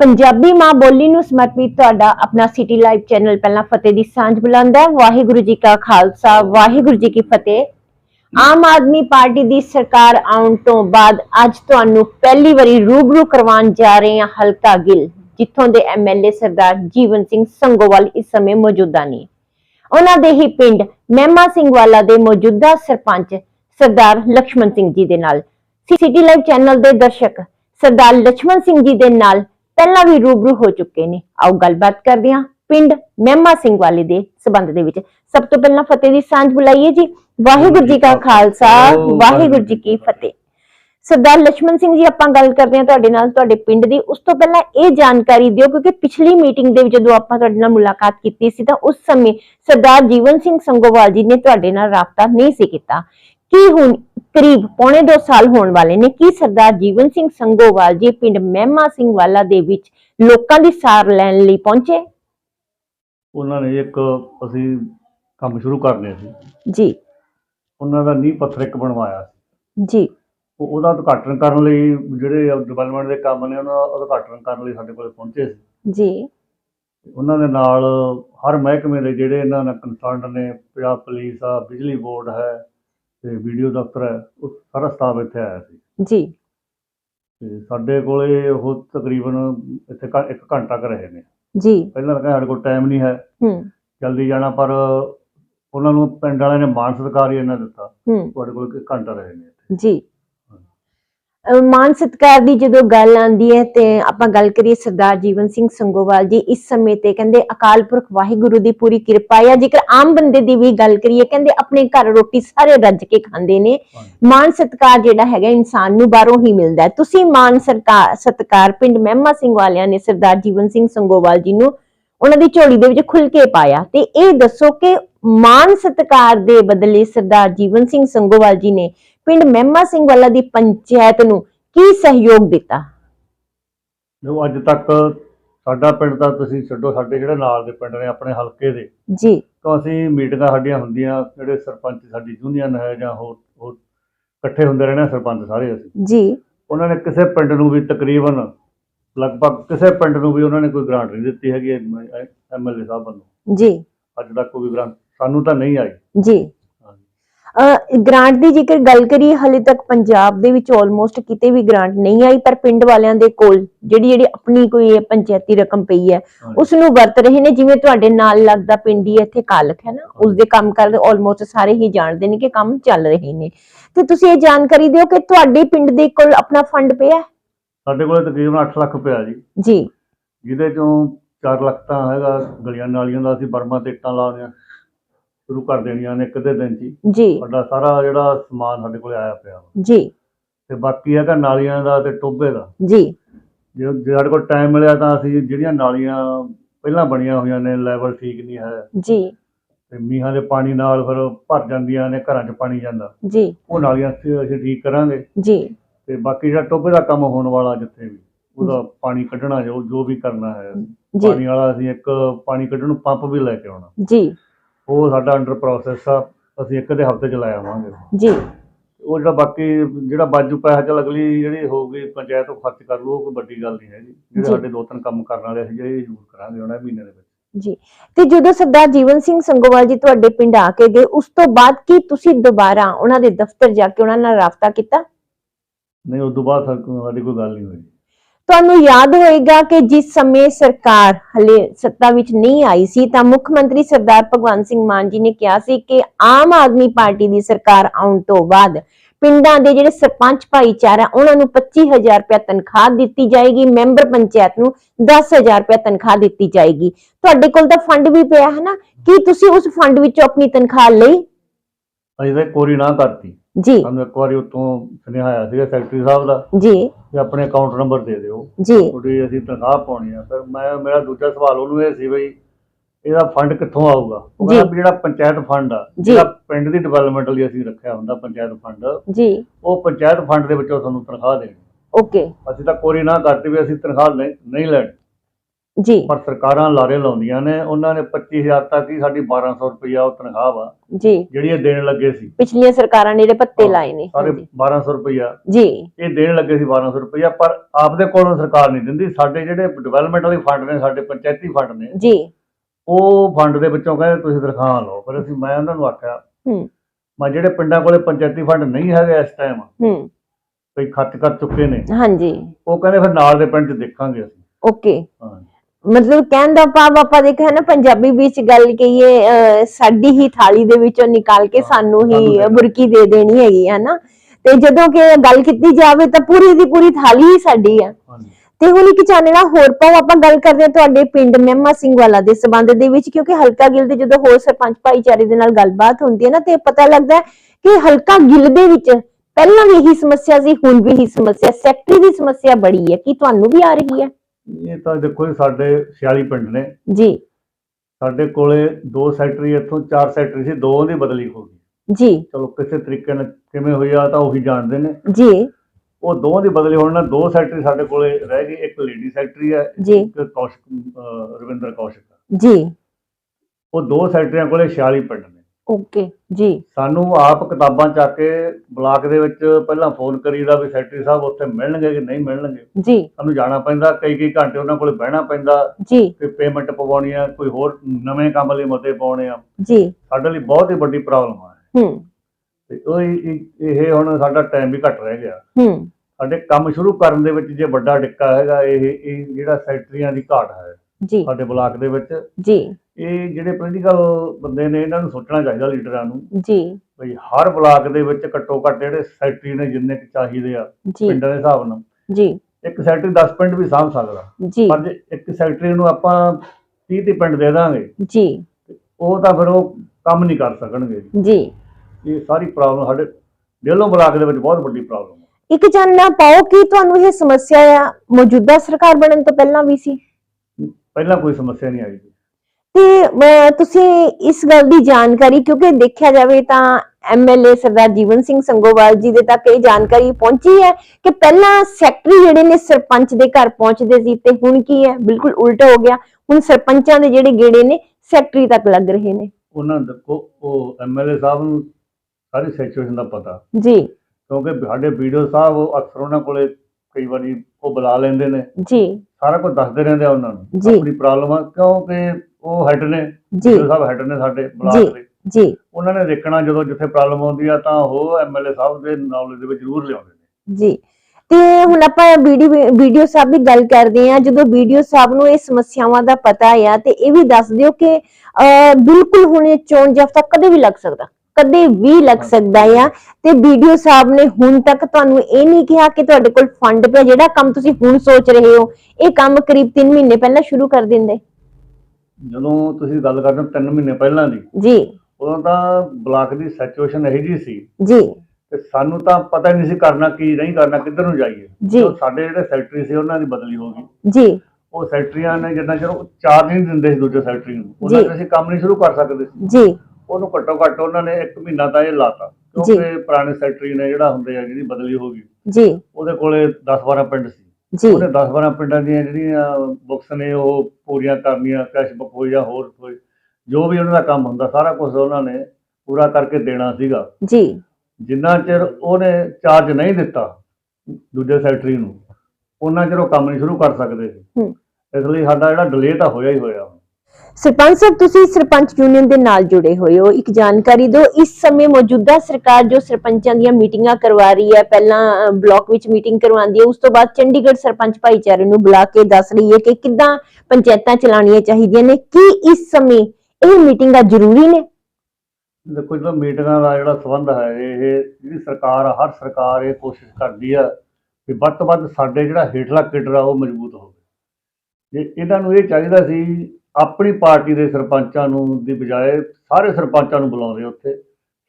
ਪੰਜਾਬੀ ਮਾਂ ਬੋਲੀ ਨੂੰ ਸਮਰਪਿਤ ਤੁਹਾਡਾ ਆਪਣਾ ਸਿਟੀ ਲਾਈਵ ਚੈਨਲ ਪਹਿਲਾਂ ਫਤਿਹ ਦੀ ਸਾਂਝ ਬੁਲਾਉਂਦਾ ਹੈ। ਵਾਹਿਗੁਰੂ ਜੀ ਕਾ ਖਾਲਸਾ, ਵਾਹਿਗੁਰੂ ਜੀ ਕੀ ਫਤਿਹ। ਆਮ ਆਦਮੀ ਪਾਰਟੀ ਦੀ ਸਰਕਾਰ ਆਉਣ ਤੋਂ ਬਾਅਦ ਅੱਜ ਤੁਹਾਨੂੰ ਪਹਿਲੀ ਵਾਰੀ ਰੂਬਰੂ ਕਰਵਾਉਣ ਜਾ ਰਹੇ ਹਾਂ ਹਲਕਾ ਗਿੱਲ, ਜਿੱਥੋਂ ਦੇ ਐਮਐਲਏ ਸਰਦਾਰ ਜੀਵਨ ਸਿੰਘ ਸੰਗੋਵਾਲ ਇਸ ਸਮੇਂ ਮੌਜੂਦਾ ਨੇ। ਉਹਨਾਂ ਦੇ ਹੀ ਪਿੰਡ ਮਹਿਮਾ ਸਿੰਘ ਵਾਲਾ ਦੇ ਮੌਜੂਦਾ ਸਰਪੰਚ ਸਰਦਾਰ ਲక్ష్మణ ਸਿੰਘ ਜੀ ਦੇ ਨਾਲ। ਸਿਟੀ ਲਾਈਵ ਚੈਨਲ ਦੇ ਦਰਸ਼ਕ ਸਰਦਾਰ ਲక్ష్మణ ਸਿੰਘ ਜੀ ਦੇ ਨਾਲ ਪਹਿਲਾਂ ਵੀ ਰੂਬਰੂ ਹੋ ਚੁੱਕੇ ਨੇ। ਆਓ ਗੱਲਬਾਤ ਕਰਦੇ ਹਾਂ ਪਿੰਡ ਮਹਿਮਾ ਸਿੰਘ ਵਾਲੇ ਦੇ ਸਬੰਧ ਦੇ ਵਿੱਚ। ਸਭ ਤੋਂ ਪਹਿਲਾਂ ਫਤਿਹ ਦੀ ਸਾਂਝ ਬੁਲਾਈਏ ਜੀ। ਵਾਹਿਗੁਰੂ ਜੀ ਕਾ ਖਾਲਸਾ ਵਾਹਿਗੁਰੂ ਜੀ ਕੀ ਫਤਿਹ। ਸਰਦਾਰ ਲక్ష్మణ ਸਿੰਘ ਜੀ ਆਪਾਂ ਗੱਲ ਕਰਦੇ ਹਾਂ ਤੁਹਾਡੇ ਨਾਲ ਤੁਹਾਡੇ ਪਿੰਡ ਦੀ। ਉਸ ਤੋਂ ਪਹਿਲਾਂ ਇਹ ਜਾਣਕਾਰੀ ਦਿਓ ਕਿਉਂਕਿ ਪਿਛਲੀ ਮੀਟਿੰਗ ਦੇ ਵਿੱਚ ਜਦੋਂ ਆਪਾਂ ਤੁਹਾਡੇ ਨਾਲ ਮੁਲਾਕਾਤ ਕੀਤੀ ਸੀ ਤਾਂ ਉਸ ਸਮੇਂ ਸਰਦਾਰ ਜੀਵਨ ਸਿੰਘ ਸੰਗੋਵਾਲ ਜੀ ਨੇ ਤੁਹਾਡੇ ਨਾਲ ਰਾਬਤਾ ਨਹੀਂ ਸੀ ਕੀਤਾ। ਕੀ ਹੁਣ ਕਰੀਬ ਪੌਣੇ 2 ਸਾਲ ਹੋਣ ਵਾਲੇ ਨੇ ਕੀ ਸਰਦਾਰ ਜੀਵਨ ਸਿੰਘ ਸੰਗੋਵਾਲ ਜੀ ਪਿੰਡ ਮਹਿਮਾ ਸਿੰਘ ਵਾਲਾ ਦੇ ਵਿੱਚ ਲੋਕਾਂ ਦੀ ਸਾਰ ਲੈਣ ਲਈ ਪਹੁੰਚੇ? ਉਹਨਾਂ ਨੇ ਇੱਕ ਅਸੀਂ ਕੰਮ ਸ਼ੁਰੂ ਕਰਨੇ ਸੀ। ਜੀ। ਉਹਨਾਂ ਦਾ ਨੀਂਹ ਪੱਥਰ ਇੱਕ ਬਣਵਾਇਆ ਸੀ। ਜੀ। ਉਹ- ਉਹਦਾ ਉਦਘਾਟਨ ਕਰਨ ਲਈ ਜਿਹੜੇ ਡਿਵੈਲਪਮੈਂਟ ਦੇ ਕੰਮ ਨੇ ਉਹਨਾਂ ਦਾ ਉਦਘਾਟਨ ਕਰਨ ਲਈ ਸਾਡੇ ਕੋਲ ਪਹੁੰਚੇ ਸੀ। ਜੀ। ਉਹਨਾਂ ਦੇ ਨਾਲ ਹਰ ਮਹਿਕਮੇ ਦੇ ਜਿਹੜੇ ਇਹਨਾਂ ਨਾਲ ਕੰਸਰਨਡ ਨੇ ਪੰਜਾਬ ਪੁਲਿਸ ਆ ਬਿਜਲੀ ਬੋਰਡ ਹੈ ਤੇ ਵੀਡੀਓ ਦਫ਼ਤਰ ਹੈ ਉਹ ਸਾਰਾ ਸਟਾਫ ਇੱਥੇ ਆਇਆ ਸੀ। ਜੀ। ਤੇ ਸਾਡੇ ਕੋਲੇ ਉਹ ਤਕਰੀਬਨ ਇੱਥੇ ਘੰ- ਇੱਕ ਘੰਟਾ ਕਰ ਰਹੇ ਨੇ। ਜੀ। ਪਹਿਲਾਂ ਤਾਂ ਕਹਿੰਦੇ ਸਾਡੇ ਕੋਲ ਟਾਈਮ ਨਹੀਂ ਹੈ। ਹੂੰ। ਜਲਦੀ ਜਾਣਾ ਪਰ ਉਹਨਾਂ ਨੂੰ ਪਿੰਡ ਵਾਲਿਆਂ ਨੇ ਮਾਨ ਸਤਿਕਾਰ ਹੀ ਦਿੱਤਾ। ਹੂੰ। ਤੁਹਾਡੇ ਕੋਲ ਇੱਕ ਘੰਟਾ ਰਹੇ ਨੇ ਜੀ। ਮਾਨ ਸਤਿਕਾਰ ਦੀ ਜਦੋਂ ਗੱਲ ਆਂਦੀ ਹੈ ਤੇ ਆਪਾਂ ਗੱਲ ਕਰੀਏ ਸਰਦਾਰ ਜੀਵਨ ਸਿੰਘ ਸੰਗੋਵਾਲ ਜੀ ਇਸ ਸਮੇਂ ਤੇ ਕਹਿੰਦੇ ਅਕਾਲ ਪੁਰਖ ਵਾਹਿਗੁਰੂ ਦੀ ਪੂਰੀ ਕਿਰਪਾ ਹੈ ਜੇਕਰ ਆਮ ਬੰਦੇ ਦੀ ਵੀ ਗੱਲ ਕਰੀਏ ਕਹਿੰਦੇ ਆਪਣੇ ਘਰ ਰੋਟੀ ਸਾਰੇ ਰੱਜ ਕੇ ਖਾਂਦੇ ਨੇ। ਮਾਨ ਸਤਿਕਾਰ ਜਿਹੜਾ ਹੈਗਾ ਇਨਸਾਨ ਨੂੰ ਬਾਹਰੋਂ ਹੀ ਮਿਲਦਾ ਤੁਸੀਂ ਮਾਨ ਸਰਕਾਰ ਸਤਿਕਾਰ ਪਿੰਡ ਮਹਿਮਾ ਸਿੰਘ ਵਾਲਿਆਂ ਨੇ ਸਰਦਾਰ ਜੀਵਨ ਸਿੰਘ ਸੰਗੋਵਾਲ ਜੀ ਨੂੰ ਉਹਨਾਂ ਦੀ ਝੋਲੀ ਦੇ ਵਿੱਚ ਖੁੱਲ ਕੇ ਪਾਇਆ। ਤੇ ਇਹ ਦੱਸੋ ਕਿ ਮਾਨ ਸਤਿਕਾਰ ਦੇ ਬਦਲੇ ਸਰਦਾਰ ਜੀਵਨ ਸਿੰਘ ਸੰਗੋਵਾਲ ਜੀ ਨੇ ਪਿੰਡ ਮਹਿਮਾ ਸਿੰਘ ਵਾਲਾ ਦੀ ਪੰਚਾਇਤ ਨੂੰ ਕੀ ਸਹਿਯੋਗ ਦਿੱਤਾ? ਜੋ ਅੱਜ ਤੱਕ ਸਾਡਾ ਪਿੰਡ ਤਾਂ ਤੁਸੀਂ ਛੱਡੋ ਸਾਡੇ ਜਿਹੜੇ ਨਾਲ ਦੇ ਪਿੰਡ ਨੇ ਆਪਣੇ ਹਲਕੇ ਦੇ ਜੀ। ਤਾਂ ਅਸੀਂ ਮੀਟਿੰਗਾਂ ਸਾਡੀਆਂ ਹੁੰਦੀਆਂ ਜਿਹੜੇ ਸਰਪੰਚ ਸਾਡੀ ਯੂਨੀਅਨ ਹੈ ਜਾਂ ਹੋਰ ਹੋਰ ਇਕੱਠੇ ਹੁੰਦੇ ਰਹਿੰਦੇ ਆ ਸਰਪੰਚ ਸਾਰੇ ਅਸੀਂ। ਜੀ। ਉਹਨਾਂ ਨੇ ਕਿਸੇ ਪਿੰਡ ਨੂੰ ਵੀ ਤਕਰੀਬਨ ਲਗਭਗ ਕਿਸੇ ਪਿੰਡ ਨੂੰ ਵੀ ਉਹਨਾਂ ਨੇ ਕੋਈ ਗ੍ਰਾਂਟ ਨਹੀਂ ਦਿੱਤੀ ਹੈਗੀ ਐਮਐਲਏ ਸਾਹਿਬ ਵੱਲੋਂ। ਜੀ। ਅੱਜ ਤੱਕ ਕੋਈ ਗ੍ਰਾਂਟ ਸਾਨੂੰ ਤਾਂ ਨਹੀਂ ਆਈ। ਜੀ। ਗ੍ਰਾਂਟ ਦੀ ਜੇਕਰ ਗੱਲ ਕਰੀਏ ਹਲੇ ਤੱਕ ਪੰਜਾਬ ਦੇ ਵਿੱਚ ਆਲਮੋਸਟ ਕਿਤੇ ਵੀ ਗ੍ਰਾਂਟ ਨਹੀਂ ਆਈ ਪਰ ਪਿੰਡ ਵਾਲਿਆਂ ਦੇ ਕੋਲ ਜਿਹੜੀ ਜਿਹੜੀ ਆਪਣੀ ਕੋਈ ਪੰਚਾਇਤੀ ਰਕਮ ਪਈ ਹੈ। ਉਸ ਨੂੰ ਵਰਤ ਰਹੇ ਨੇ ਜਿਵੇਂ ਤੁਹਾਡੇ ਨਾਲ ਲੱਗਦਾ ਪਿੰਡ ਹੀ ਇੱਥੇ ਕਾਲਖ ਹੈ ਨਾ ਉਸ ਦੇ ਕੰਮ ਕਰਦੇ ਆਲਮੋਸਟ ਸਾਰੇ ਹੀ ਜਾਣਦੇ ਨੇ ਕਿ ਕੰਮ ਚੱਲ ਰਹੇ ਨੇ। ਤੇ ਤੁਸੀਂ ਇਹ ਜਾਣਕਾਰੀ ਦਿਓ ਕਿ ਤੁਹਾਡੇ ਪਿੰਡ ਦੇ ਕੋਲ ਆਪਣਾ ਫੰਡ ਪਿਆ ਹੈ? ਸਾਡੇ ਕੋਲ ਤਕਰੀਬਨ 8 ਲੱਖ ਪਿਆ ਜੀ। ਜੀ। ਜਿਹਦੇ ਚੋਂ 4 ਲੱਖ ਤਾਂ ਹੈਗਾ ਗਲੀਆਂ ਨਾਲੀਆਂ ਦਾ ਅਸੀਂ ਬਰਮਾ ਤੇ ਇੱਟਾਂ ਲਾਉਣੀਆਂ ਸ਼ੁਰੂ ਕਰ ਦੇਣੀਆਂ ਨੇ ਅੱਧੇ ਦਿਨ 'ਚ ਹੀ। ਜੀ। ਸਾਡਾ ਸਾਰਾ ਜਿਹੜਾ ਸਮਾਨ ਸਾਡੇ ਕੋਲ ਆਇਆ ਪਿਆ ਵਾ। ਜੀ। ਤੇ ਬਾਕੀ ਹੈਗਾ ਨਾਲੀਆਂ ਦਾ ਤੇ ਟੋਬੇ ਦਾ। ਜੀ। ਜੇ ਜੇ ਸਾਡੇ ਕੋਲ ਟਾਈਮ ਮਿਲਿਆ ਤਾਂ ਅਸੀਂ ਜਿਹੜੀਆਂ ਨਾਲੀਆਂ ਪਹਿਲਾਂ ਬਣੀਆਂ ਹੋਈਆਂ ਨੇ ਲੈਵਲ ਠੀਕ ਨਹੀਂ ਹੈ। ਜੀ। ਤੇ ਮੀਂਹਾਂ ਦੇ ਪਾਣੀ ਨਾਲ ਫਿਰ ਭਰ ਜਾਂਦੀਆਂ ਨੇ ਘਰਾਂ 'ਚ ਪਾਣੀ ਜਾਂਦਾ। ਜੀ। ਉਹ ਨਾਲੀਆਂ ਅਸੀਂ ਅਸੀਂ ਠੀਕ ਕਰਾਂਗੇ। ਜੀ। ਤੇ ਬਾਕੀ ਜਿਹੜਾ ਟੋਬੇ ਦਾ ਕੰਮ ਹੋਣ ਵਾਲਾ ਜਿੱਥੇ ਵੀ ਉਹਦਾ ਪਾਣੀ ਕੱਢਣਾ ਜੋ ਜੋ ਵੀ ਕਰਨਾ ਹੈ। ਜੀ। ਪਾਣੀ ਵਾਲਾ ਅਸੀਂ ਇੱਕ ਪਾਣੀ ਕੱਢਣ ਨੂੰ ਪੰਪ ਵੀ ਲੈ ਕੇ ਆਉਣਾ। ਜੀ। ਉਹ ਸਾਡਾ ਅੰਡਰ ਪ੍ਰੋਸੈਸ ਆ ਅਸੀਂ ਇੱਕ ਦੇ ਹਫ਼ਤੇ ਚ ਲੈ ਆਵਾਂਗੇ। ਜੀ। ਉਹ ਜਿਹੜਾ ਬਾਕੀ ਜਿਹੜਾ ਬਾਜੂ ਪੈਸਾ ਚੱਲ ਅਗਲੀ ਜਿਹੜੀ ਹੋਊਗੀ ਪੰਚਾਇਤ ਉਹ ਖਰਚ ਕਰ ਲੂ ਉਹ ਕੋਈ ਵੱਡੀ ਗੱਲ ਨਹੀਂ ਹੈਗੀ। ਜਿਹੜੇ। ਸਾਡੇ ਦੋ ਤਿੰਨ ਕੰਮ ਕਰਨ ਵਾਲੇ ਅਸੀਂ ਜਿਹੜੇ ਯੂਜ਼ ਕਰਾਂਗੇ ਉਹਨਾਂ ਮਹੀਨੇ ਦੇ ਵਿੱਚ। ਜੀ। ਤੇ ਜਦੋਂ ਸਰਦਾਰ ਜੀਵਨ ਸਿੰਘ ਸੰਗੋਵਾਲ ਜੀ ਤੁਹਾਡੇ ਪਿੰਡ ਆ ਕੇ ਗਏ ਉਸ ਤੋਂ ਬਾਅਦ ਕੀ ਤੁਸੀਂ ਦੁਬਾਰਾ ਉਹਨਾਂ ਦੇ ਦਫ਼ਤਰ ਜਾ ਕੇ ਉਹਨਾਂ ਨਾਲ ਰਾਬਤਾ ਕੀਤਾ? ਨਹੀਂ ਉਸ ਤੋਂ ਬਾਅਦ ਸਾ- ਸਾਡੀ ਕੋਈ ਗੱਲ ਨਹੀਂ ਹੋਈ। ਤੁਹਾਨੂੰ ਯਾਦ ਹੋਏਗਾ ਕਿ ਜਿਸ ਸਮੇਂ ਸਰਕਾਰ ਹਲੇ ਸੱਤਾ ਵਿੱਚ ਨਹੀਂ ਆਈ ਸੀ, ਤਾਂ ਮੁੱਖ ਮੰਤਰੀ ਸਰਦਾਰ ਭਗਵੰਤ ਸਿੰਘ ਮਾਨ ਜੀ ਨੇ ਕਿਹਾ ਸੀ ਕਿ ਆਮ ਆਦਮੀ ਪਾਰਟੀ ਦੀ ਸਰਕਾਰ ਆਉਣ ਤੋਂ ਬਾਅਦ ਪਿੰਡਾਂ ਦੇ ਜਿਹੜੇ ਸਰਪੰਚ ਭਾਈਚਾਰਾ, ਉਹਨਾਂ ਨੂੰ 25000 ਰੁਪਏ ਤਨਖਾਹ ਦਿੱਤੀ ਜਾਏਗੀ, ਮੈਂਬਰ ਪੰਚਾਇਤ ਨੂੰ 10000 ਰੁਪਏ ਤਨਖਾਹ ਦਿੱਤੀ ਜਾਏਗੀ। ਤੁਹਾਡੇ ਕੋਲ ਤਾਂ ਫੰਡ ਵੀ ਪਿਆ ਹੈ ਨਾ? ਕੀ ਤੁਸੀਂ ਉਸ ਫੰਡ ਵਿੱਚੋਂ ਆਪਣੀ ਤਨਖਾਹ ਲਈ? ਅਸੀਂ ਤਾਂ ਕੋਰੀ ਨਾ ਕਰਤੀ। ਜੀ। ਸਾਨੂੰ ਇੱਕ ਵਾਰੀ ਉੱਥੋਂ ਸੁਨੇਹਾ ਆਇਆ ਸੀਗਾ ਸੈਕਟਰੀ ਸਾਹਿਬ ਦਾ ਜੀ। ਕਿ ਆਪਣੇ ਅਕਾਊਂਟ ਨੰਬਰ ਦੇ ਦਿਓ। ਜੀ। ਉਹਦੀ ਅਸੀਂ ਤਨਖਾਹ ਪਾਉਣੀ ਆ। ਫਿਰ ਮੈਂ ਮੇਰਾ ਦੂਜਾ ਸਵਾਲ ਉਹਨੂੰ ਇਹ ਸੀ ਬਈ ਇਹਦਾ ਫੰਡ ਕਿੱਥੋਂ ਆਊਗਾ? ਉਹ ਜੀ। ਕਹਿੰਦਾ ਵੀ ਜਿਹੜਾ ਪੰਚਾਇਤ ਫੰਡ ਆ ਜੀ। ਜਿਹੜਾ ਪਿੰਡ ਦੀ ਡਿਵੈਲਪਮੈਂਟ ਲਈ ਅਸੀਂ ਰੱਖਿਆ ਹੁੰਦਾ ਪੰਚਾਇਤ ਫੰਡ ਜੀ। ਉਹ ਪੰਚਾਇਤ ਫੰਡ ਦੇ ਵਿੱਚੋਂ ਤੁਹਾਨੂੰ ਤਨਖਾਹ ਦੇਣੀ। ਓਕੇ। ਅਸੀਂ ਤਾਂ ਕੋਰੀ ਨਾ ਕਰਤੀ ਵੀ ਅਸੀਂ ਤਨਖਾਹ ਨਹੀਂ ਨਹੀਂ ਲੈਣੀ। ਜੀ। ਪਰ ਸਰਕਾਰਾਂ ਲਾਰੇ ਲਾਉਂਦੀਆਂ ਨੇ ਉਹਨਾਂ ਨੇ 25000 ਤੱਕ ਹੀ ਸਾਡੀ 1200 ਰੁਪਇਆ ਉਹ ਤਨਖਾਹ ਵਾ ਜੀ। ਜਿਹੜੀ ਇਹ ਦੇਣ ਲੱਗੇ ਸੀ। ਪਿਛਲੀਆਂ ਸਰਕਾਰਾਂ ਨੇ ਜਿਹੜੇ ਪੱਤੇ ਲਾਏ ਨੇ ਸਾਰੇ ਹਾਂਜੀ। 1200 ਰੁਪਇਆ ਜੀ। ਇਹ ਦੇਣ ਲੱਗੇ ਸੀ 1200 ਰੁਪਇਆ ਪਰ ਆਪਦੇ ਕੋਲੋਂ ਸਰਕਾਰ ਨਹੀਂ ਦਿੰਦੀ। ਸਾਡੇ ਜਿਹੜੇ ਡਿਵੈਲਪਮੈਂਟ ਵਾਲੇ ਫੰਡ ਨੇ ਸਾਡੇ ਪੰਚਾਇਤੀ ਫੰਡ ਨੇ ਜੀ। ਉਹ ਫੰਡ ਦੇ ਵਿੱਚੋਂ ਕਹਿੰਦੇ ਤੁਸੀਂ ਤਨਖਾਹ ਲਓ। ਪਰ ਅਸੀਂ ਮੈਂ ਉਹਨਾਂ ਨੂੰ ਆਖਿਆ ਹੂੰ। ਮੈਂ ਜਿਹੜੇ ਪਿੰਡਾਂ ਕੋਲੇ ਪੰਚਾਇਤੀ ਫੰਡ ਨਹੀਂ ਹੈਗੇ ਇਸ ਟਾਈਮ ਹੂੰ। ਕਈ ਖਰਚ ਕਰ ਚੁੱਕੇ ਨੇ। ਹਾਂਜੀ। ਉਹ ਕਹਿੰਦੇ ਫਿਰ ਨਾਲ ਦੇ ਪਿੰਡ 'ਚ ਦੇਖਾਂਗੇ ਅਸੀਂ। ਓਕੇ। ਹਾਂ। ਮਤਲਬ ਕਹਿਣ ਦਾ ਭਾਵ ਆਪਾਂ ਦੇਖਿਆ ਨਾ ਪੰਜਾਬੀ ਵਿੱਚ ਗੱਲ ਕਹੀਏ ਸਾਡੀ ਹੀ ਥਾਲੀ ਦੇ ਵਿੱਚੋਂ ਨਿਕਾਲ ਕੇ ਸਾਨੂੰ ਹੀ। ਬੁਰਕੀ ਦੇ ਦੇਣੀ ਹੈਗੀ ਹੈ ਨਾ। ਤੇ ਜਦੋਂ ਕਿ ਗੱਲ ਕੀਤੀ ਜਾਵੇ ਤਾਂ ਪੂਰੀ ਦੀ ਪੂਰੀ ਥਾਲੀ ਹੀ ਸਾਡੀ ਆ। ਤੇ ਹੁਣ ਇੱਕ ਚਾਨਣਾ ਹੋਰ ਪਾਓ ਆਪਾਂ ਗੱਲ ਕਰਦੇ ਹਾਂ ਤੁਹਾਡੇ ਪਿੰਡ ਮਹਿਮਾ ਸਿੰਘ ਵਾਲਾ ਦੇ ਸਬੰਧ ਦੇ ਵਿੱਚ ਕਿਉਂਕਿ ਹਲਕਾ ਗਿੱਲ ਦੇ ਜਦੋਂ ਹੋਰ ਸਰਪੰਚ ਭਾਈਚਾਰੇ ਦੇ ਨਾਲ ਗੱਲਬਾਤ ਹੁੰਦੀ ਹੈ ਨਾ ਤੇ ਪਤਾ ਲੱਗਦਾ ਕਿ ਹਲਕਾ ਗਿੱਲ ਦੇ ਵਿੱਚ ਪਹਿਲਾਂ ਵੀ ਇਹੀ ਸਮੱਸਿਆ ਸੀ ਹੁਣ ਵੀ ਇਹੀ ਸਮੱਸਿਆ ਸੈਕਟਰੀ ਦੀ ਸਮੱਸਿਆ ਬੜੀ ਹੈ। ਕੀ ਤੁਹਾਨੂੰ ਵੀ ਆ ਰਹੀ ਹੈ? ਇਹ ਤਾਂ ਦੇਖੋ ਜੀ ਸਾਡੇ 46 ਪਿੰਡ ਨੇ। ਜੀ। ਸਾਡੇ ਕੋਲੇ ਦੋ ਸੈਕਟਰੀ ਇੱਥੋਂ ਚਾਰ ਸੈਕਟਰੀ ਸੀ ਦੋ ਦੀ ਬਦਲੀ ਹੋ ਗਈ। ਜੀ। ਚਲੋ ਕਿਸੇ ਤਰੀਕੇ ਨਾਲ ਕਿਵੇਂ ਹੋਈ ਆ ਤਾਂ ਉਹੀ ਜਾਣਦੇ ਨੇ। ਜੀ। ਉਹ ਦੋ ਦੀ ਬਦਲੀ ਹੋਣ ਨਾਲ ਦੋ ਸੈਕਟਰੀ ਸਾਡੇ ਕੋਲੇ ਰਹਿ ਗਈ ਇੱਕ ਲੇਡੀ ਸੈਕਟਰੀ ਹੈ ਜੀ। ਇੱਕ ਕੌਸ਼ਿਕ ਅਹ ਰਵਿੰਦਰ ਕੌਸ਼ਿਕ ਜੀ। ਉਹ ਦੋ ਸੈਕਟਰੀਆਂ ਕੋਲੇ 46 ਪਿੰਡ ਨੇ। ਓਕੇ ਜੀ। ਸਾਨੂੰ ਆਪ ਕਿਤਾਬਾਂ ਚੱਕ ਕੇ ਬਲਾਕ ਦੇ ਵਿੱਚ ਪਹਿਲਾਂ ਫੋਨ ਕਰੀਦਾ ਵੀ ਸੈਕਟਰੀ ਸਾਹਿਬ ਉੱਥੇ ਮਿਲਣਗੇ ਕਿ ਨਹੀਂ ਮਿਲਣਗੇ? ਜੀ। ਸਾਨੂੰ ਜਾਣਾ ਪੈਂਦਾ ਕਈ ਕਈ ਘੰਟੇ ਉਹਨਾਂ ਕੋਲੇ ਬਹਿਣਾ ਪੈਂਦਾ। ਜੀ। ਕਿ ਪੇਮੈਂਟ ਪਵਾਉਣੀ ਆ ਕੋਈ ਹੋਰ ਨਵੇਂ ਕੰਮ ਲਈ ਮਤੇ ਪਾਉਣੇ ਆ। ਜੀ। ਸਾਡੇ ਲਈ ਬਹੁਤ ਹੀ ਵੱਡੀ ਪ੍ਰੋਬਲਮ ਆ। ਹੂੰ। ਤੇ ਉਹ ਇਹ ਹੁਣ ਸਾਡਾ ਟਾਈਮ ਵੀ ਘੱਟ ਰਹਿ ਗਿਆ। ਹੂੰ। ਸਾਡੇ ਕੰਮ ਸ਼ੁਰੂ ਕਰਨ ਦੇ ਵਿੱਚ ਜੇ ਵੱਡਾ ਡਿੱਕਾ ਹੈਗਾ ਇਹ ਇਹ ਜਿਹੜਾ ਸੈਕਟਰੀਆਂ ਦੀ ਘਾਟ ਹੈ ਜੀ। ਸਾਡੇ ਬਲਾਕ ਦੇ ਵਿੱਚ ਜੀ। ਇਹ ਜਿਹੜੇ ਪੋਲੀਟੀਕਲ ਬੰਦੇ ਨੇ ਇਹਨਾਂ ਨੂੰ ਸੋਚਣਾ ਚਾਹੀਦਾ ਲੀਡਰਾਂ ਨੂੰ ਜੀ। ਬਈ ਹਰ ਬਲਾਕ ਦੇ ਵਿੱਚ ਘੱਟੋ ਘੱਟ ਜਿਹੜੇ ਸੈਕਟਰੀ ਨੇ ਜਿੰਨੇ ਕੁ ਚਾਹੀਦੇ ਆ ਪਿੰਡਾਂ ਦੇ ਹਿਸਾਬ ਨਾਲ। ਜੀ। ਇੱਕ ਸੈਕਟਰੀ 10 ਪਿੰਡ ਵੀ ਸਾਂਭ ਸਕਦਾ। ਜੀ। ਪਰ ਜੇ ਇੱਕ ਸੈਕਟਰੀ ਨੂੰ ਆਪਾਂ 30 30 ਪਿੰਡ ਦੇ ਦਾਂਗੇ ਜੀ। ਉਹ ਤਾਂ ਫਿਰ ਉਹ ਕੰਮ ਨਹੀਂ ਕਰ ਸਕਣਗੇ। ਜੀ। ਇਹ ਸਾਰੀ ਪ੍ਰੋਬਲਮ ਸਾਡੇ ਡੇਲੋਂ ਬਲਾਕ ਦੇ ਵਿੱਚ ਬਹੁਤ ਵੱਡੀ ਪ੍ਰੋਬਲਮ ਹੈ ਇੱਕ ਜਾਨਣਾ ਪਾਓ ਕਿ ਤੁਹਾਨੂੰ ਇਹ ਸਮੱਸਿਆ ਆ? ਮੌਜੂਦਾ ਸਰਕਾਰ ਬਣਨ ਤੋਂ ਪਹਿਲਾਂ ਵੀ ਸੀ? ਪਹਿਲਾਂ ਕੋਈ ਸਮੱਸਿਆ ਨਹੀਂ ਆਈ। ਤੇ ਤੁਸੀਂ ਇਸ ਗੱਲ ਦੀ ਜਾਣਕਾਰੀ ਕਿਉਂਕਿ ਦੇਖਿਆ ਜਾਵੇ ਤਾਂ ਐਮਐਲਏ ਸਰਦਾਰ ਜੀਵਨ ਸਿੰਘ ਸੰਗੋਵਾਲ ਜੀ ਦੇ ਤੱਕ ਇਹ ਜਾਣਕਾਰੀ ਪਹੁੰਚੀ ਹੈ ਕਿ ਪਹਿਲਾਂ ਸੈਕਟਰੀ ਜਿਹੜੇ ਨੇ ਸਰਪੰਚ ਦੇ ਘਰ ਪਹੁੰਚਦੇ ਸੀ ਤੇ ਹੁਣ ਕੀ ਹੈ? ਬਿਲਕੁਲ ਉਲਟਾ ਹੋ ਗਿਆ। ਹੁਣ ਸਰਪੰਚਾਂ ਦੇ ਜਿਹੜੇ ਗੇੜੇ ਨੇ ਸੈਕਟਰੀ ਤੱਕ ਲੱਗ ਰਹੇ ਨੇ। ਉਹਨਾਂ ਦੇਖੋ ਉਹ ਐਮਐਲਏ ਸਾਹਿਬ ਨੂੰ ਸਾਰੀ ਸਿਚੁਏਸ਼ਨ ਦਾ ਪਤਾ। ਜੀ। ਕਿਉਂਕਿ ਸਾਡੇ ਵੀਡੀਓ ਸਾਹਿਬ ਉਹ ਅਕਸਰ ਉਹਨਾਂ ਕੋਲੇ ਕਈ ਵਾਰੀ ਉਹ ਬੁਲਾ ਲੈਂਦੇ ਨੇ। ਜੀ। ਸਾਰਾ ਕੁਝ ਦੱਸਦੇ ਰਹਿੰਦੇ ਆ ਉਹਨਾਂ ਨੂੰ। ਆਪਣੀ ਪ੍ਰੋਬਲਮ ਕਿਉਂਕਿ ਉਹ ਹੈਡ ਨੇ ਜੀ। ਸਾਹਿਬ ਹੈਡ ਨੇ ਸਾਡੇ। ਬਲਾਕ ਦੇ। ਜੀ। ਉਹਨਾਂ ਨੇ ਦੇਖਣਾ ਜਦੋਂ ਜਿੱਥੇ ਪ੍ਰੋਬਲਮ ਆਉਂਦੀ ਆ ਤਾਂ ਉਹ ਐਮਐਲਏ ਸਾਹਿਬ ਦੇ ਨੌਲੇਜ ਦੇ ਵਿੱਚ ਜ਼ਰੂਰ ਲਿਆਉਂਦੇ ਨੇ। ਜੀ। ਤੇ ਹੁਣ ਆਪਾਂ ਵੀਡੀਓ ਵੀਡੀਓ ਸਾਹਿਬ ਦੀ ਗੱਲ ਕਰਦੇ ਹਾਂ ਜਦੋਂ ਵੀਡੀਓ ਸਾਹਿਬ ਨੂੰ ਇਹ ਸਮੱਸਿਆਵਾਂ ਦਾ ਪਤਾ ਆ ਤੇ ਇਹ ਵੀ ਦੱਸ ਦਿਓ ਕਿ ਬਿਲਕੁਲ ਹੁਣ ਇਹ ਚੋਣ ਜਫਤਾ ਕਦੇ ਵੀ ਲੱਗ ਸਕਦਾ ਕਦੇ ਵੀ ਲੱਗ ਸਕਦਾ ਆ। ਤੇ ਵੀਡੀਓ ਸਾਹਿਬ ਨੇ ਹੁਣ ਤੱਕ ਤੁਹਾਨੂੰ ਇਹ ਨਹੀਂ ਕਿਹਾ ਕਿ ਤੁਹਾਡੇ ਕੋਲ ਫੰਡ ਪਿਆ ਜਿਹੜਾ ਕੰਮ ਤੁਸੀਂ ਹੁਣ ਸੋਚ ਰਹੇ ਹੋ ਇਹ ਕੰਮ ਕਰੀਬ 3 ਮਹੀਨੇ ਪਹਿਲਾਂ ਸ਼ੁਰੂ ਕਰ ਦਿੰਦੇ। ਜਦੋਂ ਤੁਸੀਂ ਗੱਲ ਕਰਦੇ ਹੋ 3 ਮਹੀਨੇ ਪਹਿਲਾਂ ਦੀ ਜੀ। ਉਦੋਂ ਤਾਂ ਬਲਾਕ ਦੀ ਸਿਚੁਏਸ਼ਨ ਇਹੋ ਜਿਹੀ ਸੀ। ਜੀ। ਤੇ ਸਾਨੂੰ ਤਾਂ ਪਤਾ ਹੀ ਨਹੀਂ ਸੀ ਕਰਨਾ ਕੀ ਨਹੀਂ ਕਰਨਾ ਕਿੱਧਰ ਨੂੰ ਜਾਈਏ। ਜੀ। ਜਦੋਂ ਸਾਡੇ ਜਿਹੜੇ ਸੈਕਟਰੀ ਸੀ ਉਹਨਾਂ ਦੀ ਬਦਲੀ ਹੋ ਗਈ। ਜੀ। ਉਹ ਸੈਕਟਰੀਆਂ ਨੇ ਜਿੰਨਾ ਚਿਰ ਉਹ ਚਾਰ ਨਹੀਂ ਦਿੰਦੇ ਸੀ ਦੂਜੇ ਸੈਕਟਰੀ ਨੂੰ ਉਹਨਾਂ ਜੀ। ਚ ਅਸੀਂ ਕੰਮ ਨਹੀਂ ਸ਼ੁਰੂ ਕਰ ਸਕਦੇ ਸੀ। ਜੀ। ਉਹਨੂੰ ਘੱਟੋ ਘੱਟ ਉਹਨਾਂ ਨੇ 1 ਮਹੀਨਾ ਤਾਂ ਇਹ ਲਾਤਾ ਜੀ। ਕਿਉਂਕਿ ਪੁਰਾਣੇ ਸੈਕਟਰੀ ਨੇ ਜਿਹੜਾ ਹੁੰਦੇ ਆ ਜਿਹਦੀ ਬਦਲੀ ਹੋ ਗਈ। ਜੀ। ਉਹਦੇ ਕੋਲੇ 10 12 ਪਿੰਡ ਸੀ। ਜੀ। ਉਹਨੇ 10 12 ਪਿੰਡਾਂ ਦੀਆਂ ਜਿਹੜੀਆਂ ਬੁੱਕਸ ਨੇ ਉਹ ਪੂਰੀਆਂ ਕਰਨੀਆਂ ਕੈਸ਼ ਬੁੱਕ ਹੋਈ ਜਾਂ ਹੋਰ ਕੋਈ ਜੋ ਵੀ ਉਹਨਾਂ ਦਾ ਕੰਮ ਹੁੰਦਾ ਸਾਰਾ ਕੁਝ ਉਹਨਾਂ ਨੇ ਪੂਰਾ ਕਰਕੇ ਦੇਣਾ ਸੀਗਾ। ਜੀ। ਜਿੰਨਾ ਚਿਰ ਉਹਨੇ ਚਾਰਜ ਨਹੀਂ ਦਿੱਤਾ ਦੂਜੇ ਸੈਕਟਰੀ ਨੂੰ ਉਹਨਾਂ ਚਿਰ ਉਹ ਕੰਮ ਨਹੀਂ ਸ਼ੁਰੂ ਕਰ ਸਕਦੇ। ਸੀ। ਇਸ ਲਈ ਸਾਡਾ ਜਿਹੜਾ ਡਿਲੇ ਤਾਂ ਹੋਇਆ ਹੀ ਹੋਇਆ। ਸਰਪੰਚ ਸਾਹਿਬ, ਤੁਸੀਂ ਸਰਪੰਚ ਯੂਨੀਅਨ ਦੇ ਨਾਲ ਜੁੜੇ ਹੋਏ ਹੋ। ਇੱਕ ਜਾਣਕਾਰੀ ਦਿਓ, ਇਸ ਸਮੇਂ ਮੌਜੂਦਾ ਸਰਕਾਰ ਜੋ ਸਰਪੰਚਾਂ ਦੀਆਂ ਮੀਟਿੰਗਾਂ ਕਰਵਾ ਰਹੀ ਹੈ, ਪਹਿਲਾਂ ਬਲਾਕ ਵਿੱਚ ਮੀਟਿੰਗ ਕਰਵਾਉਂਦੀ ਹੈ, ਉਸ ਤੋਂ ਬਾਅਦ ਚੰਡੀਗੜ੍ਹ ਸਰਪੰਚ ਭਾਈਚਾਰੇ ਨੂੰ ਬੁਲਾ ਕੇ ਦੱਸ ਰਹੀ ਹੈ ਕਿ ਕਿੱਦਾਂ ਪੰਚਾਇਤਾਂ ਚਲਾਉਣੀਆਂ ਚਾਹੀਦੀਆਂ ਨੇ, ਕੀ ਇਸ ਸਮੇਂ ਇਹ ਮੀਟਿੰਗਾਂ ਜ਼ਰੂਰੀ ਨੇ? ਦੇਖੋ ਜਦੋਂ ਮੀਟਿੰਗਾਂ ਦਾ ਜਿਹੜਾ ਸੰਬੰਧ ਹੈ, ਇਹ ਜਿਹੜੀ ਸਰਕਾਰ ਹਰ ਸਰਕਾਰ ਇਹ ਕੋਸ਼ਿਸ਼ ਕਰਦੀ ਆ ਕਿ ਵੱਧ ਤੋਂ ਵੱਧ ਸਾਡੇ ਜਿਹੜਾ ਹੇਠਲਾ ਕਿਡਰ ਆ, ਉਹ ਮਜ਼ਬੂਤ ਹੋਵੇ। ਜੇ ਇਹਨਾਂ ਨੂੰ ਇਹ ਚਾਹੀਦਾ ਸੀ ਆਪਣੀ ਪਾਰਟੀ ਦੇ ਸਰਪੰਚਾਂ ਨੂੰ ਦੀ ਬਜਾਏ ਸਾਰੇ ਸਰਪੰਚਾਂ ਨੂੰ ਬੁਲਾਉਂਦੇ ਉੱਥੇ।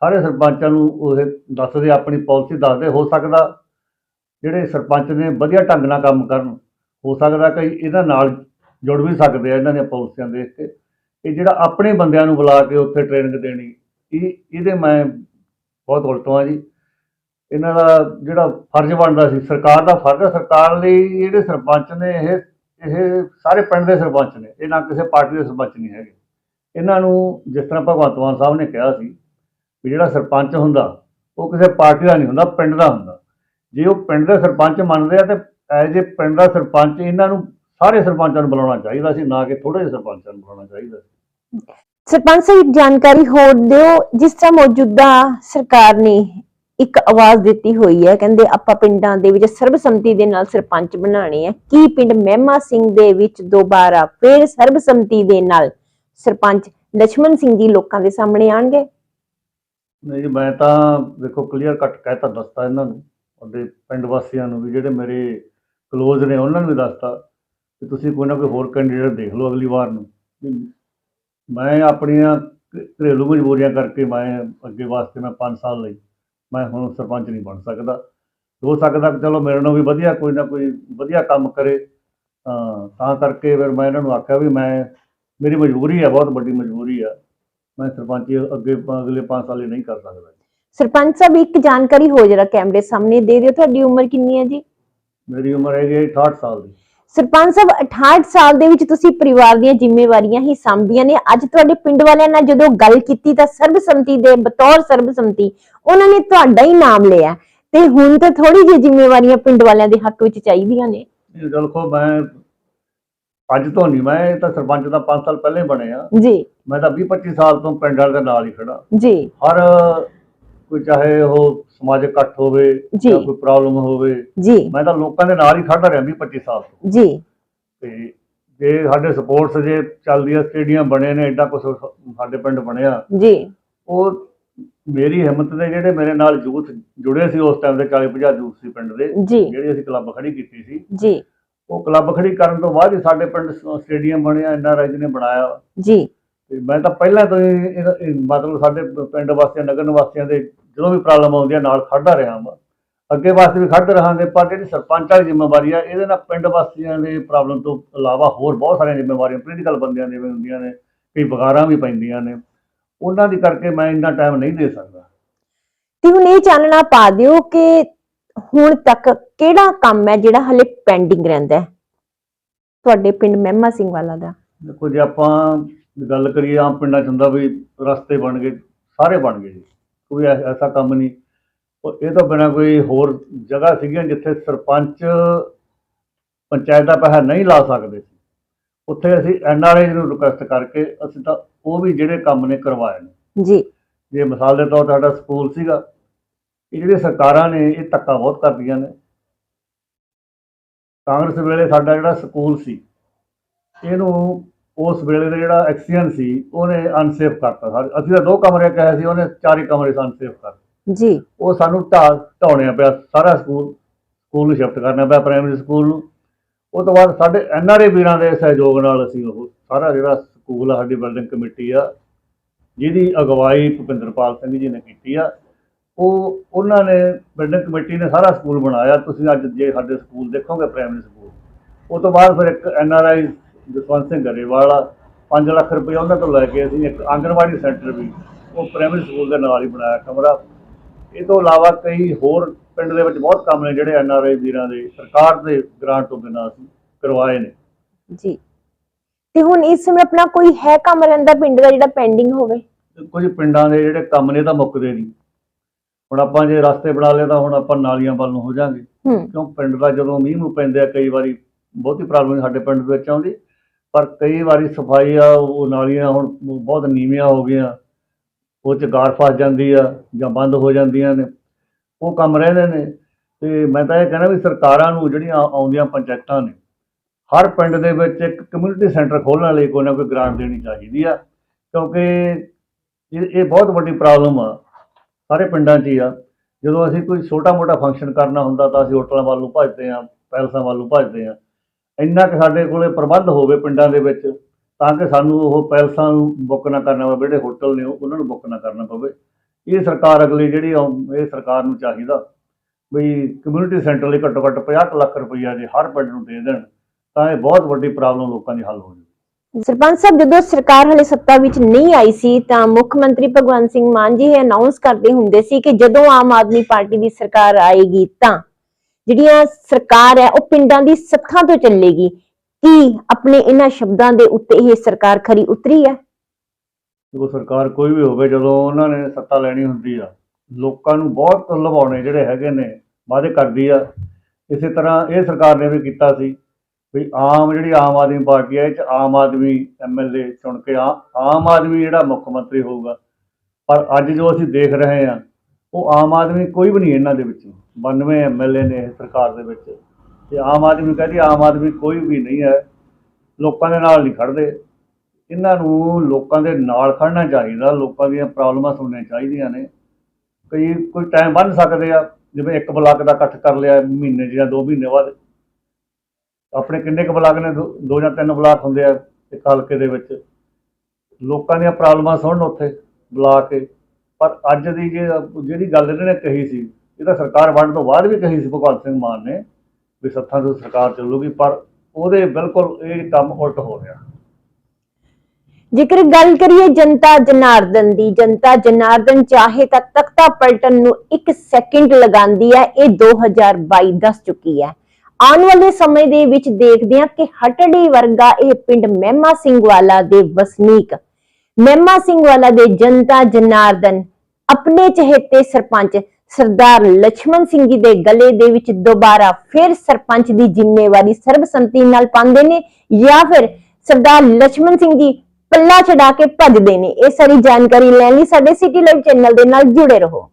ਸਾਰੇ ਸਰਪੰਚਾਂ ਨੂੰ ਉਹ ਦੱਸਦੇ ਆਪਣੀ ਪਾਲਿਸੀ ਦੱਸਦੇ ਹੋ ਸਕਦਾ ਜਿਹੜੇ ਸਰਪੰਚ ਨੇ ਵਧੀਆ ਢੰਗ ਨਾਲ ਕੰਮ ਕਰਨ, ਹੋ ਸਕਦਾ ਕਿ ਇਹਨਾਂ ਨਾਲ ਜੁੜ ਵੀ ਸਕਦੇ ਆ ਇਹਨਾਂ ਦੀਆਂ ਪਾਲਿਸੀਆਂ ਦੇਖ ਕੇ। ਇਹ ਜਿਹੜਾ ਆਪਣੇ ਬੰਦਿਆਂ ਨੂੰ ਬੁਲਾ ਕੇ ਉੱਥੇ ਟ੍ਰੇਨਿੰਗ ਦੇਣੀ, ਇਹ, ਇਹਦੇ ਮੈਂ ਬਹੁਤ ਉਲਟ ਹਾਂ ਜੀ। ਇਹਨਾਂ ਦਾ ਜਿਹੜਾ ਫਰਜ਼ ਬਣਦਾ ਸੀ, ਸਰਕਾਰ ਦਾ ਫਰਜ਼ ਹੈ ਸਰਕਾਰ ਲਈ ਜਿਹੜੇ ਸਰਪੰਚ ਨੇ ਇਹ ਇਹ ਸਾਰੇ ਪਿੰਡ ਦੇ ਸਰਪੰਚ ਨੇ, ਇਹ ਨਾ ਕਿਸੇ ਪਾਰਟੀ ਦੇ ਸਰਪੰਚ ਨਹੀਂ ਹੈਗੇ। ਇਹਨਾਂ ਨੂੰ ਜਿਸ ਤਰ੍ਹਾਂ ਭਗਵੰਤ ਮਾਨ ਸਾਹਿਬ ਨੇ ਕਿਹਾ ਸੀ ਵੀ ਜਿਹੜਾ ਸਰਪੰਚ ਹੁੰਦਾ, ਉਹ ਕਿਸੇ ਪਾਰਟੀ ਦਾ ਨਹੀਂ ਹੁੰਦਾ, ਪਿੰਡ ਦਾ ਹੁੰਦਾ। ਜੇ ਉਹ ਪਿੰਡ ਦੇ ਸਰਪੰਚ ਮੰਨਦੇ ਆ ਤੇ ਐਜ ਏ ਪਿੰਡ ਦਾ ਸਰਪੰਚ, ਇਹਨਾਂ ਨੂੰ ਸਾਰੇ ਸਰਪੰਚਾਂ ਨੂੰ ਬੁਲਾਉਣਾ ਚਾਹੀਦਾ ਸੀ, ਨਾ ਕਿ ਥੋੜੇ ਜਿਹੇ ਸਰਪੰਚਾਂ ਨੂੰ ਬੁਲਾਉਣਾ ਚਾਹੀਦਾ ਸੀ। ਸਰਪੰਚ ਸਾਹਿਬ, ਜਾਣਕਾਰੀ ਹੋਰ ਦਿਓ, ਜਿਸ ਤਰ੍ਹਾਂ ਮੌਜੂਦਾ ਸਰਕਾਰ ਨੇ ਇੱਕ ਆਵਾਜ਼ ਦਿੱਤੀ ਹੋਈ ਹੈ, ਕਹਿੰਦੇ ਆਪਾਂ ਪਿੰਡਾਂ ਦੇ ਵਿੱਚ ਸਰਬਸੰਮਤੀ ਦੇ ਨਾਲ ਸਰਪੰਚ ਬਣਾਣੇ ਆ। ਕੀ ਪਿੰਡ ਮਹਿਮਾ ਸਿੰਘ ਦੇ ਵਿੱਚ ਦੁਬਾਰਾ ਫੇਰ ਸਰਬਸੰਮਤੀ ਦੇ ਨਾਲ ਸਰਪੰਚ ਲక్ష్మణ ਸਿੰਘ ਜੀ ਲੋਕਾਂ ਦੇ ਸਾਹਮਣੇ ਆਣਗੇ ਨਹੀਂ ਮੈਂ ਤਾਂ ਦੇਖੋ ਕਲੀਅਰ ਕੱਟ ਕਹਿ ਦੱਸਤਾ ਇਹਨਾਂ ਨੂੰ। ਉਹਦੇ ਪਿੰਡ ਵਾਸੀਆਂ ਨੂੰ ਵੀ, ਜਿਹੜੇ ਮੇਰੇ ਕਲੋਜ਼ ਨੇ, ਉਹਨਾਂ ਨੂੰ ਵੀ ਦੱਸਤਾ ਕਿ ਤੁਸੀਂ ਕੋਈ ਨਾ ਕੋਈ ਹੋਰ ਕੈਂਡੀਡੇਟ ਦੇਖ ਲਓ ਅਗਲੀ ਵਾਰ ਨੂੰ। ਮੈਂ ਆਪਣੀਆਂ ਘਰੇਲੂ ਮਜਬੂਰੀਆਂ ਕਰਕੇ ਮੈਂ ਅੱਗੇ ਵਾਸਤੇ ਮੈਂ 5 ਸਾਲ ਲਈ ਮੈਂ ਹੁਣ ਸਰਪੰਚ ਨਹੀਂ ਬਣ ਸਕਦਾ। ਹੋ ਸਕਦਾ ਕਿ ਚਲੋ ਮੇਰੇ ਨਾਲ ਵੀ ਵਧੀਆ ਕੋਈ ਨਾ ਕੋਈ ਵਧੀਆ ਕੰਮ ਕਰੇ। ਤਾਂ ਕਰਕੇ ਫਿਰ ਮੈਂ ਇਹਨਾਂ ਨੂੰ ਆਖਿਆ ਵੀ ਮੈਂ ਮੇਰੀ ਮਜਬੂਰੀ ਹੈ ਬਹੁਤ ਵੱਡੀ ਮਜਬੂਰੀ ਆ। ਮੈਂ ਸਰਪੰਚੀ ਅੱਗੇ ਅਗਲੇ 5 ਸਾਲ ਲਈ ਨਹੀਂ ਕਰ ਸਕਦਾ ਸਰਪੰਚ ਸਾਹਿਬ ਇੱਕ ਜਾਣਕਾਰੀ ਹੋ ਜਰਾ ਕੈਮਰੇ ਸਾਹਮਣੇ ਦੇ ਦਿਓ। ਤੁਹਾਡੀ ਉਮਰ ਕਿੰਨੀ ਹੈ ਜੀ? ਮੇਰੀ ਉਮਰ ਹੈਗੀ ਹੈ 68 ਸਾਲ ਦੀ। ਸਰਪੰਚ ਸਾਹਿਬ 68 ਸਾਲ ਦੇ ਵਿੱਚ ਤੁਸੀਂ ਪਰਿਵਾਰ ਦੀਆਂ ਜ਼ਿੰਮੇਵਾਰੀਆਂ ਹੀ ਸੰਭੀਆਂ ਨੇ। ਅੱਜ ਤੁਹਾਡੇ ਪਿੰਡ ਵਾਲਿਆਂ ਨਾਲ ਜਦੋਂ ਗੱਲ ਕੀਤੀ ਤਾਂ ਸਰਬਸੰਮਤੀ ਦੇ ਬਤੌਰ ਸਰਬਸੰਮਤੀ ਉਹਨਾਂ ਨੇ ਤੁਹਾਡਾ ਹੀ ਨਾਮ ਲਿਆ। ਤੇ ਹੁਣ ਤਾਂ ਥੋੜੀ ਜਿਹੀ ਜ਼ਿੰਮੇਵਾਰੀਆਂ ਪਿੰਡ ਵਾਲਿਆਂ ਦੇ ਹੱਕ ਵਿੱਚ ਚਾਹੀਦੀਆਂ ਨੇ। ਦੇਖੋ ਮੈਂ ਅੱਜ ਤੋਂ ਨਹੀਂ ਮੈਂ ਇਹ ਤਾਂ ਸਰਪੰਚ ਦਾ 5 ਸਾਲ ਪਹਿਲੇ ਬਣੇ ਆ ਜੀ। ਮੈਂ ਤਾਂ 20 25 ਸਾਲ ਤੋਂ ਪਿੰਡ ਵਾਲੇ ਦੇ ਨਾਲ ਹੀ ਖੜਾ ਜੀ। ਹਰ ਕੋਈ ਚਾਹੇ ਉਹ ਸਮਾਜਿਕ ਇਕੱਠ ਹੋਵੇ ਜੀ। ਜਾਂ ਕੋਈ ਪ੍ਰੋਬਲਮ ਹੋਵੇ ਜੀ। ਮੈਂ ਤਾਂ ਲੋਕਾਂ ਦੇ ਨਾਲ ਹੀ ਖੜਾ ਰਿਹਾ 20 25 ਸਾਲ ਤੋਂ। ਜੀ। ਤੇ ਜੇ ਸਾਡੇ ਸਪੋਰਟਸ ਜੇ ਚੱਲਦੀਆਂ ਸਟੇਡੀਅਮ ਬਣੇ ਨੇ ਐਡਾ ਕੁਝ ਸਾਡੇ ਪਿੰਡ ਬਣਿਆ ਜੀ। ਉਹ ਮੇਰੀ ਹਿੰਮਤ ਦੇ ਜਿਹੜੇ ਮੇਰੇ ਨਾਲ ਯੂਥ ਜੁੜੇ ਸੀ ਉਸ ਟਾਈਮ ਦੇ 40 50 ਯੂਥ ਸੀ ਪਿੰਡ ਦੇ ਜੀ। ਜਿਹੜੇ ਅਸੀਂ ਕਲੱਬ ਖੜੀ ਕੀਤੀ ਸੀ। ਜੀ। ਉਹ ਕਲੱਬ ਖੜੀ ਕਰਨ ਤੋਂ ਬਾਅਦ ਹੀ ਸਾਡੇ ਪਿੰਡ ਸ- ਸਟੇਡੀਅਮ ਬਣਿਆ ਇੰਨਾ ਰਾਜ ਨੇ ਬਣਾਇਆ। ਜੀ। ਤੇ ਮੈਂ ਤਾਂ ਪਹਿਲਾਂ ਤੋਂ ਹੀ ਇਹਦਾ- ਇਹ ਮਤਲਬ ਸਾਡੇ ਪ- ਪਿੰਡ ਵਾਸੀਆਂ ਨਗਰ ਨਿਵਾਸੀਆਂ ਦੇ ਜਦੋਂ ਵੀ ਪ੍ਰੋਬਲਮ ਆਉਂਦੀ ਹੈ ਨਾਲ ਖੜਦਾ ਰਿਹਾ ਮੈਂ। ਅੱਗੇ ਵਾਸਤੇ ਵੀ ਖੜਦੇ ਰਹਾਂਗੇ ਪਰ ਜਿਹੜੀ ਸਰਪੰਚ ਵਾਲੀ ਜ਼ਿੰਮੇਵਾਰੀ ਆ ਇਹਦੇ ਨਾਲ ਪਿੰਡ ਵਾਸੀਆਂ ਦੇ ਪ੍ਰੋਬਲਮ ਤੋਂ ਇਲਾਵਾ ਹੋਰ ਬਹੁਤ ਸਾਰੀਆਂ ਜ਼ਿੰਮੇਵਾਰੀਆਂ ਪੋਲੀਟੀਕਲ ਬੰਦਿਆਂ ਦੀਆਂ ਵੀ ਹੁੰਦੀਆਂ ਨੇ ਕਈ ਬਗਾਰਾਂ ਵੀ ਪੈਂਦੀਆਂ ਨੇ। ਉਹਨਾਂ ਦੀ ਕਰਕੇ ਮੈਂ ਇੰਨਾ ਟਾਈਮ ਨਹੀਂ ਦੇ ਸਕਦਾ। ਤੇ ਹੁਣ ਇਹ ਚਾਨਣਾ ਪਾ ਦਿਓ ਕਿ ਹੁਣ ਤੱਕ ਕਿਹੜਾ ਕੰਮ ਹੈ ਜਿਹੜਾ ਹਲੇ ਪੈਂਡਿੰਗ ਰਹਿੰਦਾ ਹੈ? ਤੁਹਾਡੇ ਪਿੰਡ ਮਹਿਮਾ ਸਿੰਘ ਵਾਲਾ ਦਾ। ਦੇਖੋ ਜੇ ਆਪਾਂ ਗੱਲ ਕਰੀਏ ਆਮ ਪਿੰਡਾਂ ਚ ਹੁੰਦਾ ਵੀ ਰਸਤੇ ਬਣ ਗਏ ਸਾਰੇ ਬਣ ਗਏ ਜੀ ਕੋਈ ਐਸਾ ਕੰਮ ਨਹੀਂ। ਉਹ ਇਹ ਤੋਂ ਬਿਨਾਂ ਕੋਈ ਹੋਰ ਜਗ੍ਹਾ ਸੀਗੀਆਂ ਜਿੱਥੇ ਸਰਪੰਚ ਪੰਚਾਇਤ ਦਾ ਪੈਸਾ ਨਹੀਂ ਲਾ ਸਕਦੇ ਸੀ। ਉੱਥੇ ਅਸੀਂ ਐਨਆਰਆਈ ਨੂੰ ਰਿਕੁਐਸਟ ਕਰਕੇ ਅਸੀਂ ਤਾਂ ਉਹ ਵੀ ਜਿਹੜੇ ਕੰਮ ਨੇ ਕਰਵਾਏ ਨੇ। ਜੀ। ਜੇ ਮਿਸਾਲ ਦੇ ਤੌਰ ਤੇ ਸਾਡਾ ਸਕੂਲ ਸੀਗਾ ਇਹ ਜਿਹੜੇ ਸਰਕਾਰਾਂ ਨੇ ਇਹ ਧੱਕਾ ਬਹੁਤ ਕਰਦੀਆਂ ਨੇ। ਕਾਂਗਰਸ ਵੇਲੇ ਸਾਡਾ ਜਿਹੜਾ ਸਕੂਲ ਸੀ ਇਹਨੂੰ ਉਸ ਵੇਲੇ ਦਾ ਜਿਹੜਾ ਐਕਸੀਅਨ ਸੀ ਉਹਨੇ ਅਨਸੇਫ ਕਰਤਾ। ਸਾਰੇ ਅਸੀਂ ਤਾਂ ਦੋ ਕਮਰੇ ਕਹੇ ਸੀ ਉਹਨੇ ਚਾਰੇ ਕਮਰੇ ਅਨਸੇਫ ਕਰਤੇ। ਜੀ। ਉਹ ਸਾਨੂੰ ਢਾਹ ਢਾਉਣਿਆ ਪਿਆ ਸਾਰਾ ਸਕੂਲ ਸਕੂਲ ਨੂੰ ਸ਼ਿਫਟ ਕਰਨਾ ਪਿਆ ਪ੍ਰਾਇਮਰੀ ਸਕੂਲ ਨੂੰ। ਉਹ ਤੋਂ ਬਾਅਦ ਸਾਡੇ ਐਨਆਰਏ ਵੀਰਾਂ ਦੇ ਸਹਿਯੋਗ ਨਾਲ ਅਸੀਂ ਉਹ ਸਾਰਾ ਜਿਹੜਾ ਸਕੂਲ ਆ ਸਾਡੀ ਬਿਲਡਿੰਗ ਕਮੇਟੀ ਆ ਜਿਹਦੀ ਅਗਵਾਈ ਭੁਪਿੰਦਰਪਾਲ ਸਿੰਘ ਜੀ ਨੇ ਕੀਤੀ ਆ ਉਹ ਉਹਨਾਂ ਨੇ ਬਿਲਡਿੰਗ ਕਮੇਟੀ ਨੇ ਸਾਰਾ ਸਕੂਲ ਬਣਾਇਆ। ਤੁਸੀਂ ਅੱਜ ਜੇ ਸਾਡੇ ਸਕੂਲ ਦੇਖੋਗੇ ਪ੍ਰਾਇਮਰੀ ਸਕੂਲ ਉਹ ਤੋਂ ਬਾਅਦ ਫਿਰ ਇੱਕ ਐਨਆਰਆਈ ਜਸਵੰਤ ਸਿੰਘ ਗਰੇਵਾਲ ਆ 5 ਲੱਖ ਰੁਪਏ ਉਹਨਾਂ ਤੋਂ ਲੈ ਕੇ ਅਸੀਂ ਇੱਕ ਆਂਗਣਵਾੜੀ ਸੈਂਟਰ ਵੀ ਉਹ ਪ੍ਰਾਇਮਰੀ ਸਕੂਲ ਦੇ ਨਾਲ ਹੀ ਬਣਾਇਆ ਕਮਰਾ। ਇਹ ਤੋਂ ਇਲਾਵਾ ਕਈ ਹੋਰ ਪਿੰਡ ਦੇ ਵਿੱਚ ਬਹੁਤ ਕੰਮ ਨੇ ਜਿਹੜੇ ਐਨਆਰਆਈ ਵੀਰਾਂ ਦੇ ਸਰਕਾਰ ਦੇ ਗ੍ਰਾਂਟ ਤੋਂ ਬਿਨਾਂ ਅਸੀਂ ਕਰਵਾਏ ਨੇ। ਜੀ। ਤੇ ਹੁਣ ਇਸ ਸਮੇਂ ਆਪਣਾ ਕੋਈ ਹੈ ਕੰਮ ਰਹਿੰਦਾ ਪਿੰਡ ਦਾ ਜਿਹੜਾ ਪੈਂਡਿੰਗ ਹੋਵੇ? ਕੁਝ ਪਿੰਡਾਂ ਦੇ ਜਿਹੜੇ ਕੰਮ ਨੇ ਤਾਂ ਮੁੱਕਦੇ ਨਹੀਂ। ਹੁਣ ਆਪਾਂ ਜੇ ਰਸਤੇ ਬਣਾ ਲਏ ਤਾਂ ਹੁਣ ਆਪਾਂ ਨਾਲੀਆਂ ਵੱਲ ਨੂੰ ਹੋ ਜਾਾਂਗੇ। ਕਿਉਂ? ਪਿੰਡ ਦਾ ਜਦੋਂ ਮੀਂਹ ਨੂੰ ਪੈਂਦੇ ਆ ਕਈ ਵਾਰੀ ਬਹੁਤੀ ਪ੍ਰੋਬਲਮ ਸਾਡੇ ਪਿੰਡ ਦੇ ਵਿੱਚ ਆਉਂਦੀ। ਪਰ ਕਈ ਵਾਰੀ ਸਫ਼ਾਈ ਆ, ਉਹ ਨਾਲੀਆਂ ਹੁਣ ਬਹੁਤ ਨੀਵੀਆਂ ਹੋ ਗਈਆਂ। ਉਹ ਚ ਗਾਰ ਫਸ ਜਾਂਦੀ ਆ ਜਾਂ ਬੰਦ ਹੋ ਜਾਂਦੀਆਂ ਨੇ। ਉਹ ਕੰਮ ਰਹਿੰਦੇ ਨੇ। ਤੇ ਮੈਂ ਤਾਂ ਇਹ ਕਹਿੰਦਾ ਵੀ ਸਰਕਾਰਾਂ ਨੂੰ ਜਿਹੜੀਆਂ ਆਉਂਦੀਆਂ ਪੰਚਾਇਤਾਂ ਨੇ, ਹਰ ਪਿੰਡ ਦੇ ਵਿੱਚ ਇੱਕ ਕਮਿਊਨਿਟੀ ਸੈਂਟਰ ਖੋਲ੍ਹਣ ਲਈ ਕੋਈ ਨਾ ਕੋਈ ਗ੍ਰਾਂਟ ਦੇਣੀ ਚਾਹੀਦੀ ਆ। ਕਿਉਂਕਿ ਇਹ ਇਹ ਬਹੁਤ ਵੱਡੀ ਪ੍ਰੋਬਲਮ ਆ ਸਾਰੇ ਪਿੰਡਾਂ 'ਚ ਹੀ ਆ। ਜਦੋਂ ਅਸੀਂ ਕੋਈ ਛੋਟਾ-ਮੋਟਾ ਫੰਕਸ਼ਨ ਕਰਨਾ ਹੁੰਦਾ ਤਾਂ ਅਸੀਂ ਹੋਟਲਾਂ ਵੱਲ ਨੂੰ ਭੱਜਦੇ ਹਾਂ, ਪੈਲਸਾਂ ਵੱਲ ਨੂੰ ਭੱਜਦੇ ਹਾਂ। ਇੰਨਾ ਕਿ ਸਾਡੇ ਕੋਲੇ ਪ੍ਰਬੰਧ ਹੋਵੇ ਪਿੰਡਾਂ ਦੇ ਵਿੱਚ, ਤਾਂ ਕਿ ਸਾਨੂੰ ਉਹ ਪੈਲਸਾਂ ਨੂੰ ਬੁੱਕ ਨਾ ਕਰਨਾ ਪਵੇ, ਜਿਹੜੇ ਹੋਟਲ ਨੇ ਉਹਨਾਂ ਨੂੰ ਬੁੱਕ ਨਾ ਕਰਨਾ ਪਵੇ। ਇਹ ਸਰਕਾਰ ਅਗਲੀ ਜਿਹੜੀ ਇਹ ਸਰਕਾਰ ਨੂੰ ਚਾਹੀਦਾ ਵੀ ਕਮਿਊਨਿਟੀ ਸੈਂਟਰ ਲਈ ਘੱਟੋ ਘੱਟ 50 ਲੱਖ ਰੁਪਈਆ ਜੇ ਹਰ ਪਿੰਡ ਨੂੰ ਦੇ ਦੇਣ, ਤਾਂ ਇਹ ਬਹੁਤ ਵੱਡੀ ਪ੍ਰੋਬਲਮ ਲੋਕਾਂ ਦੀ ਹੱਲ ਹੋ ਜਾਵੇ ਸਰਪੰਚ ਸਾਹਿਬ, ਜਦੋਂ ਸਰਕਾਰ ਹਲੇ ਸੱਤਾ ਵਿੱਚ ਨਹੀਂ ਆਈ ਸੀ, ਤਾਂ ਮੁੱਖ ਮੰਤਰੀ ਭਗਵੰਤ ਸਿੰਘ ਮਾਨ ਜੀ ਇਹ ਅਨਾਉਂਸ ਕਰਦੇ ਹੁੰਦੇ ਸੀ ਕਿ ਜਦੋਂ ਆਮ ਆਦਮੀ ਪਾਰਟੀ ਦੀ ਸਰਕਾਰ ਆਏਗੀ ਤਾਂ ਜਿਹੜੀਆਂ ਸਰਕਾਰ ਹੈ, ਉਹ ਪਿੰਡਾਂ ਦੀ ਸੱਥਾਂ ਤੋਂ ਚੱਲੇਗੀ। ਕੀ ਆਪਣੇ ਇਹਨਾਂ ਸ਼ਬਦਾਂ ਦੇ ਉੱਤੇ ਇਹ ਸਰਕਾਰ ਖਰੀ ਉਤਰੀ ਹੈ? ਦੇਖੋ, ਸਰਕਾਰ ਕੋਈ ਵੀ ਹੋਵੇ, ਜਦੋਂ ਉਹਨਾਂ ਨੇ ਸੱਤਾ ਲੈਣੀ ਹੁੰਦੀ ਆ, ਲੋਕਾਂ ਨੂੰ ਬਹੁਤ ਲਵਾਉਣੇ ਜਿਹੜੇ ਹੈਗੇ ਨੇ, ਵਾਅਦੇ ਕਰਦੀ ਆ। ਇਸੇ ਤਰ੍ਹਾਂ ਇਹ ਸਰਕਾਰ ਨੇ ਵੀ ਕੀਤਾ ਸੀ ਵੀ ਆਮ ਜਿਹੜੀ ਆਮ ਆਦਮੀ ਪਾਰਟੀ ਹੈ ਇਹ ਚ ਆਮ ਆਦਮੀ ਐਮਐਲਏ ਚੁਣ ਕੇ ਆ ਆਮ ਆਦਮੀ ਜਿਹੜਾ ਮੁੱਖ ਮੰਤਰੀ ਹੋਊਗਾ। ਪਰ ਅੱਜ ਜੋ ਅਸੀਂ ਦੇਖ ਰਹੇ ਹਾਂ ਉਹ ਆਮ ਆਦਮੀ ਕੋਈ ਵੀ ਨਹੀਂ ਇਹਨਾਂ ਦੇ ਵਿੱਚੋਂ। 92 ਐਮਐਲਏ ਨੇ ਇਸ ਸਰਕਾਰ ਦੇ ਵਿੱਚ। ਤੇ ਆਮ ਆਦਮੀ ਕਹਿੰਦੀ, ਆਮ ਆਦਮੀ ਕੋਈ ਵੀ ਨਹੀਂ ਹੈ, ਲੋਕਾਂ ਦੇ ਨਾਲ ਨਹੀਂ ਖੜਦੇ। ਇਹਨਾਂ ਨੂੰ ਲੋਕਾਂ ਦੇ ਨਾਲ ਖੜਨਾ ਚਾਹੀਦਾ, ਲੋਕਾਂ ਦੀਆਂ ਪ੍ਰੋਬਲਮਾਂ ਸੁਣਨੀਆਂ ਚਾਹੀਦੀਆਂ ਨੇ। ਕਈ, ਕੋਈ ਟਾਈਮ ਬੰਨ ਸਕਦੇ ਆ, ਜਿਵੇਂ ਇੱਕ ਬਲਾਕ ਦਾ ਇਕੱਠ ਕਰ ਲਿਆ ਮਹੀਨੇ 'ਚ ਜਾਂ ਦੋ ਮਹੀਨੇ ਬਾਅਦ। ਆਪਣੇ ਕਿੰਨੇ ਕੁ ਬਲਾਕ ਨੇ? ਦੋ ਦੋ ਜਾਂ ਤਿੰਨ ਬਲਾਕ ਹੁੰਦੇ ਆ ਇੱਕ ਹਲਕੇ ਦੇ ਵਿੱਚ। ਲੋਕਾਂ ਦੀਆਂ ਪ੍ਰੋਬਲਮਾਂ ਸੁਣਨ ਉੱਥੇ, ਬੁਲਾ ਕੇ। ਪਰ ਅੱਜ ਦੀ ਜੇ, ਜਿਹੜੀ ਗੱਲ ਇਹਨਾਂ ਨੇ ਕਹੀ ਸੀ ਇਹ ਤਾਂ ਸਰਕਾਰ ਵੰਡ ਤੋਂ ਬਾਅਦ ਵੀ ਕਹੀ ਸੀ ਭਗਵੰਤ ਸਿੰਘ ਮਾਨ ਨੇ ਵੀ ਸੱਥਾਂ ਤੋਂ ਸਰਕਾਰ ਚੱਲੂਗੀ, ਪਰ ਉਹਦੇ ਬਿਲਕੁਲ ਇਹ ਕੰਮ ਉਲਟ ਹੋ ਰਿਹਾ। ਜੇਕਰ ਗੱਲ ਕਰੀਏ ਜਨਤਾ ਜਨਾਰਦਨ ਦੀ, ਜਨਤਾ ਜਨਾਰਦਨ ਚਾਹੇ ਤਾਂ ਤਖਤਾ ਪਲਟਨ ਨੂੰ 1 ਸੈਕਿੰਡ ਲਗਾਉਂਦੀ ਹੈ, ਇਹ 2022 ਦੱਸ ਚੁੱਕੀ ਹੈ। ਆਉਣ ਵਾਲੇ ਸਮੇਂ ਦੇ ਵਿੱਚ ਦੇਖਦੇ ਹਾਂ ਕਿ ਹਟੜੀ ਵਰਗਾ ਇਹ ਪਿੰਡ ਮਹਿਮਾ ਸਿੰਘ ਵਾਲਾ ਦੇ ਵਸਨੀਕ, ਮਹਿਮਾ ਸਿੰਘ ਵਾਲਾ ਦੇ ਜਨਤਾ ਜਨਾਰਦਨ ਆਪਣੇ ਚਹੇਤੇ ਸਰਪੰਚ ਸਰਦਾਰ ਲక్ష్మణ ਸਿੰਘ ਜੀ ਦੇ ਗਲੇ ਦੇ ਵਿੱਚ ਦੁਬਾਰਾ ਫਿਰ ਸਰਪੰਚ ਦੀ ਜ਼ਿੰਮੇਵਾਰੀ ਸਰਬਸੰਮਤੀ ਨਾਲ ਪਾਉਂਦੇ ਨੇ ਜਾਂ ਫਿਰ ਸਰਦਾਰ ਲక్ష్మణ ਸਿੰਘ ਜੀ ਪੱਲਾ ਚੜਾ ਕੇ ਭੱਜਦੇ ਨੇ। ਇਹ ਸਾਰੀ ਜਾਣਕਾਰੀ ਲੈਣ ਲਈ ਸਾਡੇ ਸਿਟੀ ਲਾਈਵ ਚੈਨਲ ਦੇ ਨਾਲ ਜੁੜੇ ਰਹੋ।